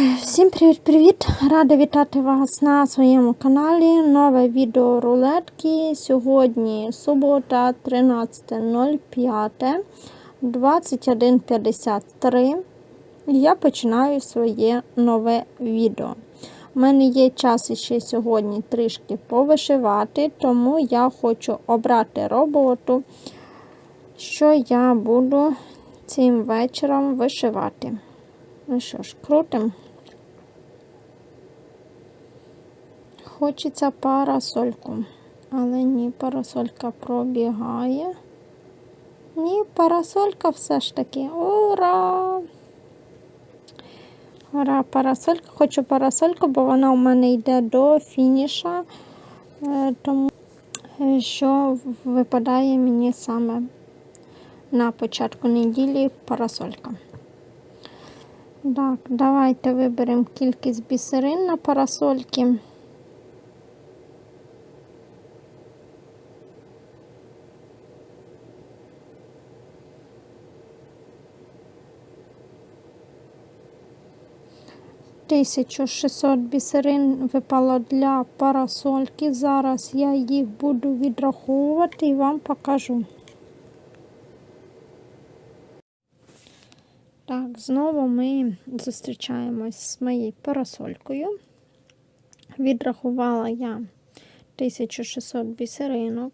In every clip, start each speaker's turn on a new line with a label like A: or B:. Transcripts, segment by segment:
A: Всім привіт-привіт! Рада вітати вас на своєму каналі. Нове відео рулетки. Сьогодні субота, 13.05, 21.53. Я починаю своє нове відео. У мене є час ще сьогодні трішки повишивати, тому я хочу обрати роботу, що я буду цим вечором вишивати. Ну що ж, крутим. Хочеться парасольку, але ні, парасолька пробігає. Ні, парасолька все ж таки. Ура! Ура, парасолька. Хочу парасольку, бо вона у мене йде до фініша, е, тому е, що випадає мені саме на початку неділі парасолька. Так, давайте виберемо кількість бісерин на парасольки. Тисячу шістсот бісерин випало для парасольки. Зараз я їх буду відраховувати і вам покажу. Так, знову ми зустрічаємось з моєю парасолькою. Відрахувала я 1600 бісеринок.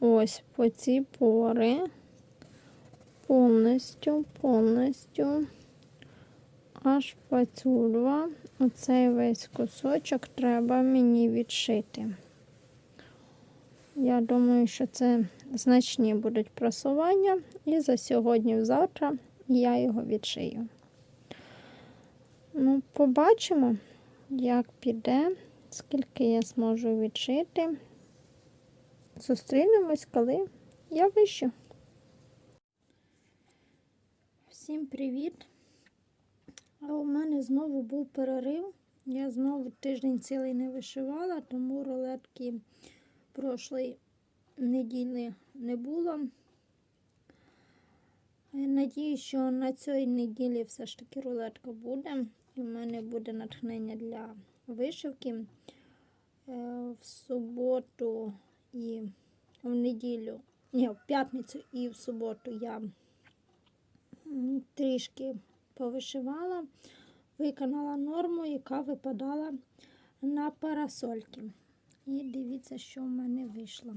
A: Ось по ці пори. Повністю, повністю, аж по цю два. Оцей весь кусочок треба мені відшити. Я думаю, що це значні будуть просування. І за сьогодні-завтра я його відшию. Ну, побачимо, як піде, скільки я зможу відшити. Зустрінемось, коли я вищу. Всім привіт! А у мене знову був перерив. Я знову тиждень цілий не вишивала, тому рулетки прошлої неділі не було. Надію, що на цій неділі все ж таки рулетка буде. І в мене буде натхнення для вишивки. Е, в суботу і в неділю, ні, в п'ятницю і в суботу я трішки повишивала, виконала норму, яка випадала на парасольки. І дивіться, що в мене вийшло.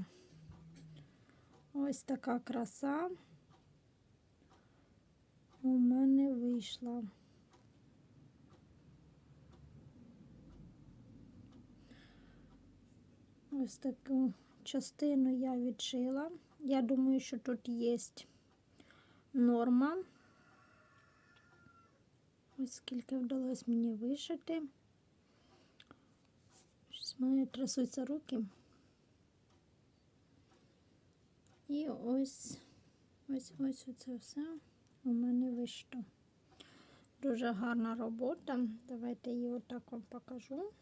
A: Ось така краса у мене вийшла. Ось таку частину я відшила. Я думаю, що тут є норма. Ось скільки вдалося мені вишити. Щось мене трясуться руки. І ось ось ось оце все у мене вийшло. Дуже гарна робота. Давайте її отак вам покажу.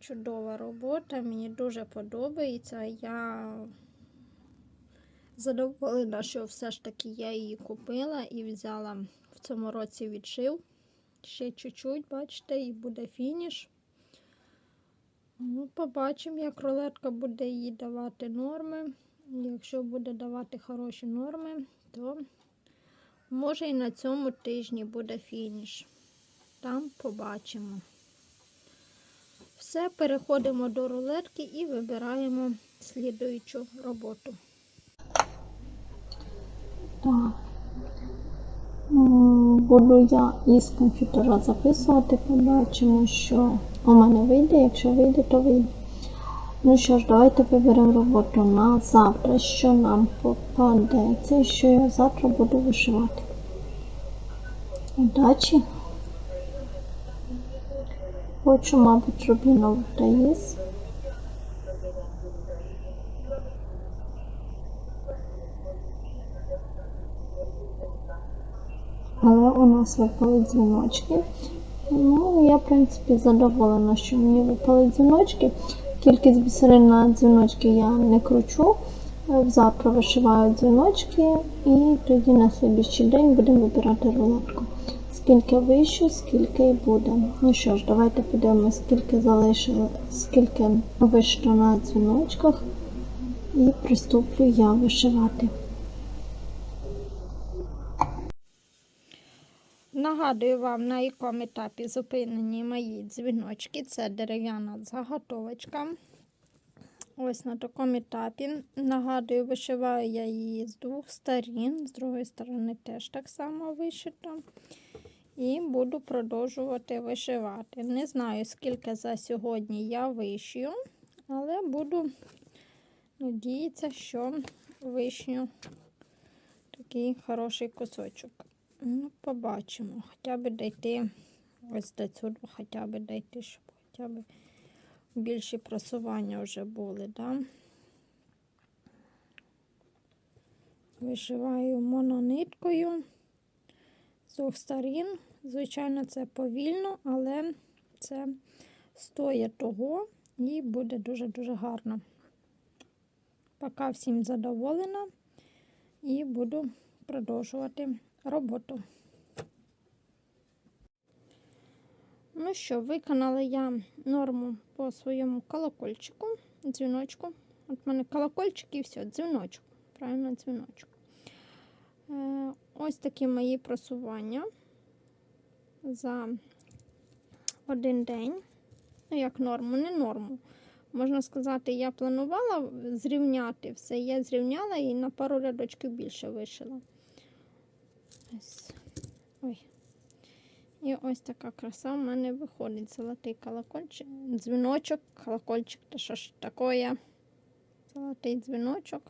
A: Чудова робота, мені дуже подобається. Я задоволена, що все ж таки я її купила і взяла цьому році відшив. Ще чуть-чуть, бачите, і буде фініш. Ну, Побачимо, як рулетка буде їй давати норми. Якщо буде давати хороші норми, то може і на цьому тижні буде фініш. Там побачимо. Все, переходимо до рулетки і вибираємо слідуючу роботу. Так. Буду я із комп'ютера записувати, побачимо, що у мене вийде. Якщо вийде, то вийде. Ну що ж, давайте виберемо роботу на завтра, що нам попадеться і що я завтра буду вишивати. Удачі! Хочу, мабуть, рублінову таїс. Але у нас випали дзвіночки. Ну, я, в принципі, задоволена, що мені випали дзвіночки. Кількість бісерин на дзвіночки я не кручу. Завтра вишиваю дзвіночки і тоді на слідчий день будемо вибирати рулетку.
B: Скільки вище, скільки і буде. Ну що ж, давайте подивимося, скільки залишило, скільки вишито на дзвіночках. І приступлю я вишивати.
A: Нагадую вам, на якому етапі зупинені мої дзвіночки. Це дерев'яна заготовочка. Ось на такому етапі. Нагадую, вишиваю я її з двох сторін, з другої сторони теж так само вишито. І буду продовжувати вишивати. Не знаю, скільки за сьогодні я вишию, але буду надіятися, що вишню такий хороший кусочок. Ну, побачимо. Хоча б дійти ось до цього, хоча б дійти, щоб хоча б більші просування вже були, да? Вишиваю монониткою з двох сторін. Звичайно, це повільно, але це стоїть того і буде дуже-дуже гарно. Поки всім задоволена і буду продовжувати роботу. Ну що, виконала я норму по своєму колокольчику, дзвіночку. От в мене колокольчик і все, дзвіночок. Правильно, дзвіночок. Е, ось такі мої просування за один день. Ну, як норму, не норму. Можна сказати, я планувала зрівняти все. Я зрівняла і на пару рядочків більше вишила. Ось. Ой. І ось така краса в мене виходить. Золотий колокольчик, дзвіночок, колокольчик, то що ж таке? Золотий дзвіночок.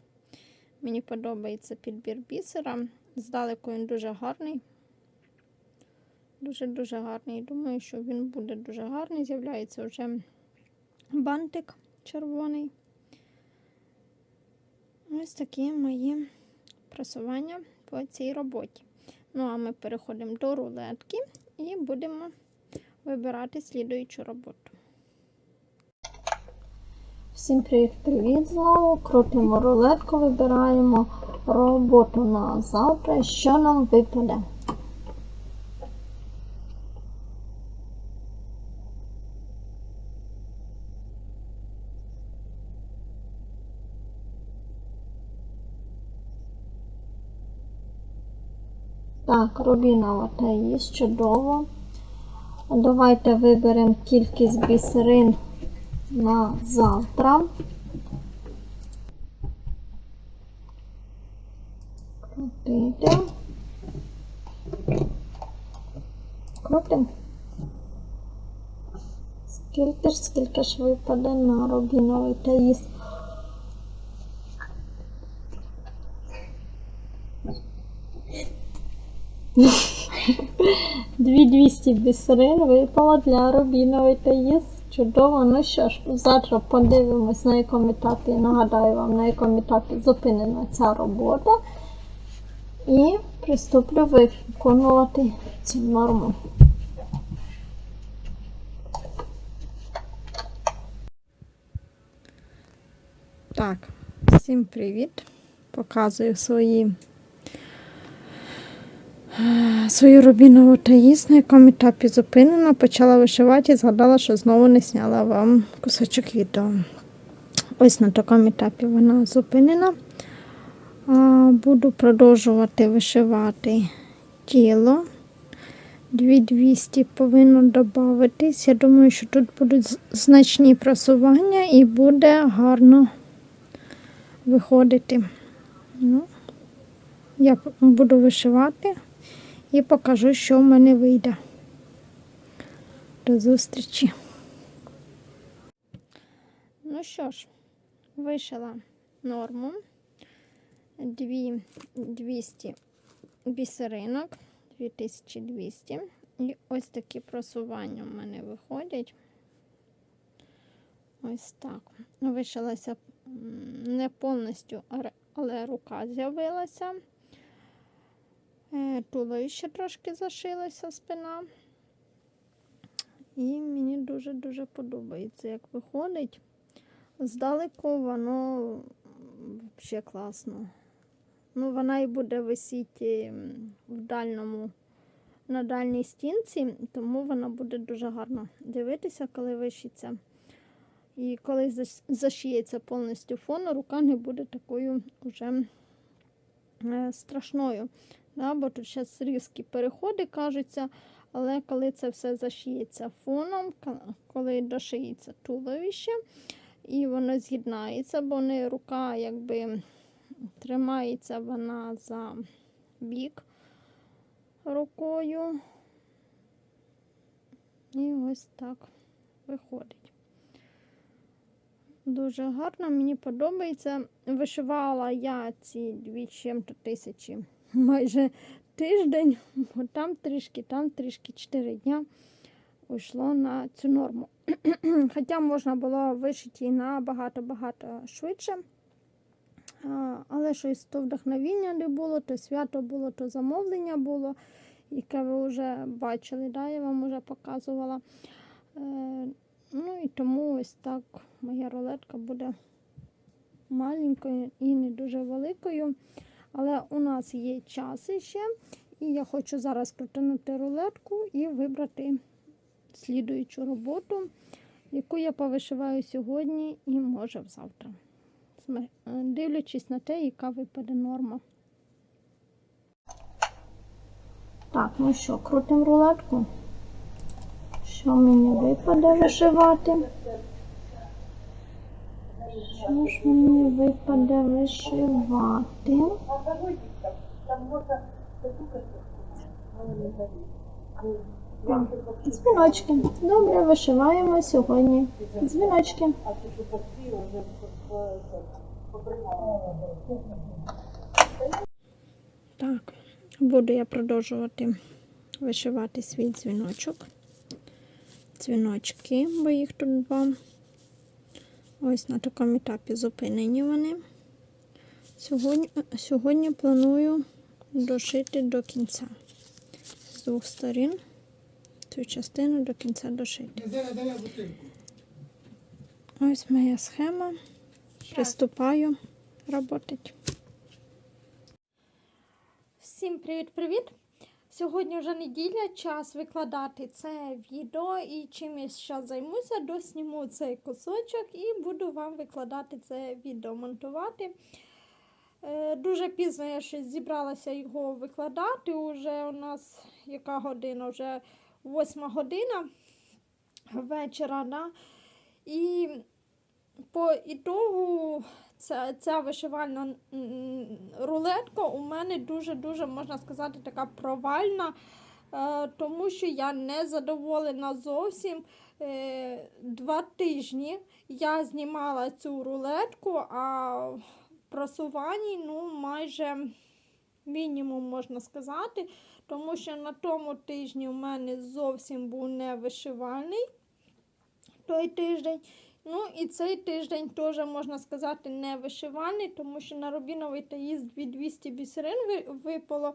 A: Мені подобається підбір бісера. Здалеку він дуже гарний. Дуже-дуже гарний. Думаю, що він буде дуже гарний. З'являється вже бантик червоний. Ось такі мої просування по цій роботі. Ну, а ми переходимо до рулетки і будемо вибирати слідуючу роботу.
B: Всім привіт-привіт знову. Крутимо рулетку, вибираємо роботу на завтра. Що нам випаде? Так, рубінова таїс, чудово. Давайте виберемо кількість бісерин на завтра. Крутити. Крутим. Скільки ж, скільки ж випаде на рубіновий таїс? Дві 200 бісерин випало для рубінової таїс. Чудово. Ну що ж, завтра подивимось, на якому етапі, нагадаю вам, на якому етапі зупинена ця робота. І приступлю виконувати цю норму.
A: Так, всім привіт. Показую свої свою рубінову таїс, на якому етапі зупинена. Почала вишивати і згадала, що знову не зняла вам кусочок відео. Ось на такому етапі вона зупинена. Буду продовжувати вишивати тіло. 2200 повинно додатись. Я думаю, що тут будуть значні просування і буде гарно виходити. Ну, я буду вишивати і покажу, що в мене вийде. До зустрічі. Ну що ж, вишила норму. Дві 200 бісеринок, 2200. І ось такі просування в мене виходять. Ось так. Вишилася не повністю, але рука з'явилася. Е, Туловище трошки зашилося, спина. І мені дуже-дуже подобається, як виходить. Здалеку воно взагалі класно. Ну, вона і буде висіти в дальному на дальній стінці, тому вона буде дуже гарно дивитися, коли вишиться. І коли заш- зашиється повністю фон, рука не буде такою вже е, страшною. Да? Бо тут зараз різкі переходи кажуться, але коли це все зашиється фоном, коли дошиється туловище, і воно з'єднається, бо не рука якби тримається вона за бік рукою. І ось так виходить. Дуже гарно, мені подобається. Вишивала я ці дві з чим-то тисячі майже тиждень, бо там трішки, там трішки 4 дня уйшло на цю норму. Хоча можна було вишити і набагато-багато швидше. Але щось то вдохновіння не було, то свято було, то замовлення було, яке ви вже бачили, да? я вам вже показувала. Е, ну і тому ось так моя рулетка буде маленькою і не дуже великою. Але у нас є час ще, і я хочу зараз крутинути рулетку і вибрати слідуючу роботу, яку я повишиваю сьогодні і може завтра. Дивлячись на те, яка випаде норма.
B: Так, ну що, крутимо рулетку. Що мені випаде вишивати? Що ж мені випаде вишивати? Дзвіночки. Добре, вишиваємо сьогодні. Дзвіночки.
A: Так, буду я продовжувати вишивати свій дзвіночок. Дзвіночки, бо їх тут два. Ось на такому етапі зупинені вони. Сьогодні, сьогодні планую дошити до кінця. З двох сторін цю частину до кінця дошити. Ось моя схема. Приступаю роботить. Всім привіт-привіт! Сьогодні вже неділя, час викладати це відео і чим я зараз займуся, досніму цей кусочок і буду вам викладати це відео, монтувати. Е, Дуже пізно я ще зібралася його викладати. Уже у нас яка година? Вже восьма година вечора. Да? І по ітогу ця, ця вишивальна рулетка у мене дуже-дуже, можна сказати, така провальна, е, тому що я не задоволена зовсім. Е, Два тижні я знімала цю рулетку, а просуванні ну, майже мінімум можна сказати, тому що на тому тижні у мене зовсім був не вишивальний той тиждень. Ну і цей тиждень теж можна сказати не вишивальний, тому що на рубіновий таїзд 200 бісерин випало.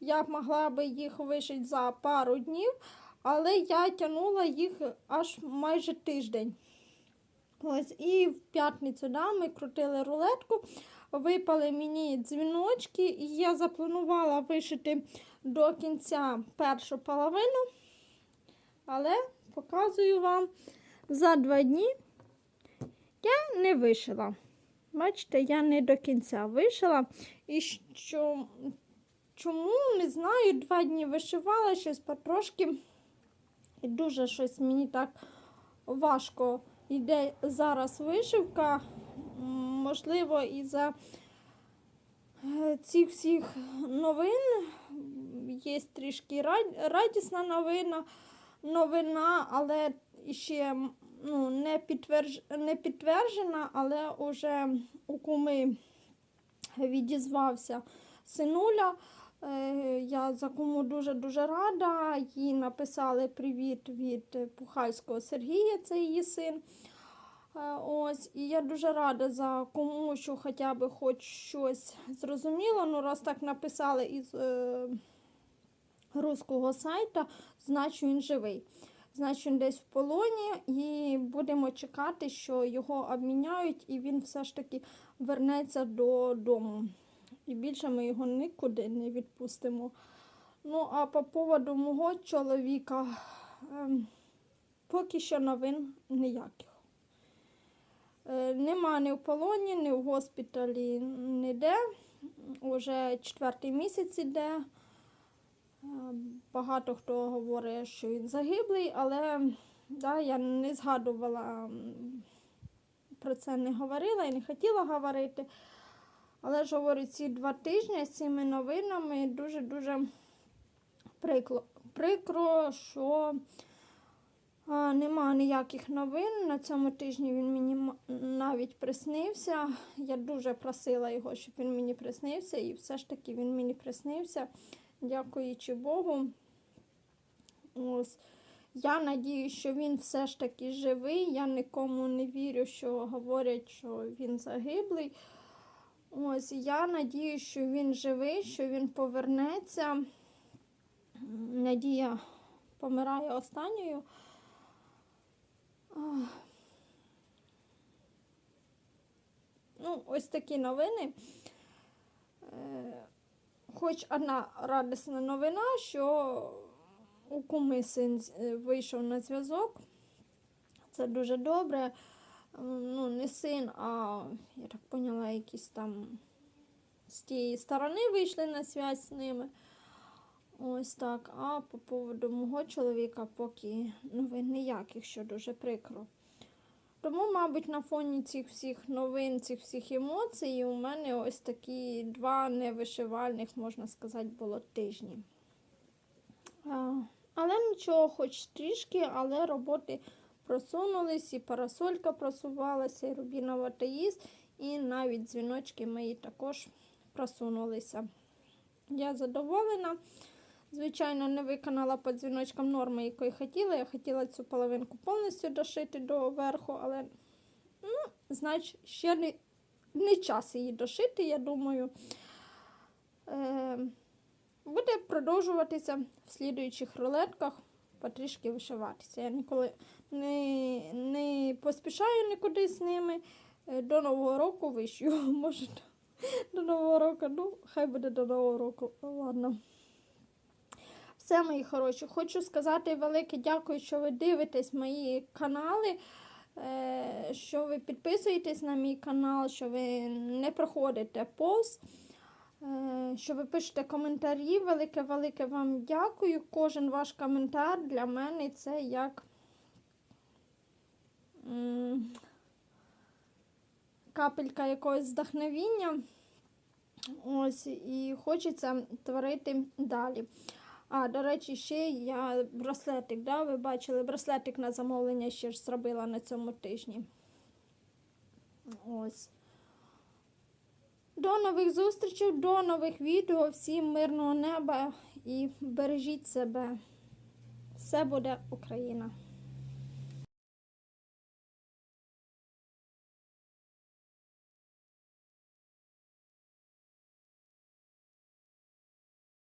A: Я б могла би їх вишити за пару днів, але я тягнула їх аж майже тиждень. Ось і в п'ятницю да, ми крутили рулетку, випали мені дзвіночки, і я запланувала вишити до кінця першу половину, але показую вам за два дні не вишила. Бачите, я не до кінця вишила. І що, чому, не знаю, два дні вишивала щось потрошки. І дуже щось мені так важко йде зараз вишивка. Можливо, із-за е, цих всіх новин є трішки радісна новина, новина, але ще ну, не, підтверж... не підтверджена, але уже у куми відізвався синуля. Е, Я за кому дуже-дуже рада. Їй написали привіт від Пухальського Сергія, це її син. Е, Ось, і я дуже рада за кому, що хоча б хоч щось зрозуміло. Ну, раз так написали із е, руського сайту, значить він живий. Значить, десь в полоні, і будемо чекати, що його обміняють, і він все ж таки вернеться додому. І більше ми його нікуди не відпустимо Ну, а по поводу мого чоловіка, ем, поки що новин ніяких. Е, Нема ні в полоні, ні в госпіталі, ніде. Уже четвертий місяць іде. Е, Багато хто говорить, що він загиблий, але да, я не згадувала про це, не говорила і не хотіла говорити. Але ж говорю, ці два тижні з цими новинами дуже-дуже прикро, прикро що а, нема ніяких новин. На цьому тижні він мені навіть приснився. Я дуже просила його, щоб він мені приснився, і все ж таки він мені приснився. Дякуючи Богу. Ось. Я надію, що він все ж таки живий. Я нікому не вірю, що говорять, що він загиблий. Ось я надію, що він живий, що він повернеться. Надія помирає останньою. Ну, ось такі новини. Хоч одна радісна новина, що у куми син е, вийшов на зв'язок. Це дуже добре. Ну, не син, а я так поняла, якісь там з тієї сторони вийшли на зв'язь з ними. Ось так. А по поводу мого чоловіка поки новин ніяких, що дуже прикро. Тому, мабуть, на фоні цих всіх новин, цих всіх емоцій, у мене ось такі два невишивальних, можна сказати, було тижні. Але нічого, хоч трішки, але роботи просунулись, і парасолька просувалася, і рубінова таїз, і навіть дзвіночки мої також просунулися. Я задоволена. Звичайно, не виконала по дзвіночкам норми, якої хотіла. Я хотіла цю половинку повністю дошити до верху, але ну, значить, ще не, не час її дошити, я думаю. Е, буде продовжуватися в слідуючих рулетках потрішки вишиватися. Я ніколи не, не поспішаю нікуди з ними. Е, До Нового року вишью. Може, до Нового року. Ну, хай буде до Нового року. Ладно. Все, мої хороші. Хочу сказати велике дякую, що ви дивитесь мої канали, е, що ви підписуєтесь на мій канал, що ви не проходите повз, е, що ви пишете коментарі. Велике-велике вам дякую. Кожен ваш коментар для мене це як капелька якогось вдохновіння. Ось, і хочеться творити далі. А, до речі, ще я браслетик, да, ви бачили, браслетик на замовлення ще ж зробила на цьому тижні. Ось. До нових зустрічей, до нових відео. Всім мирного неба і бережіть себе. Все буде Україна.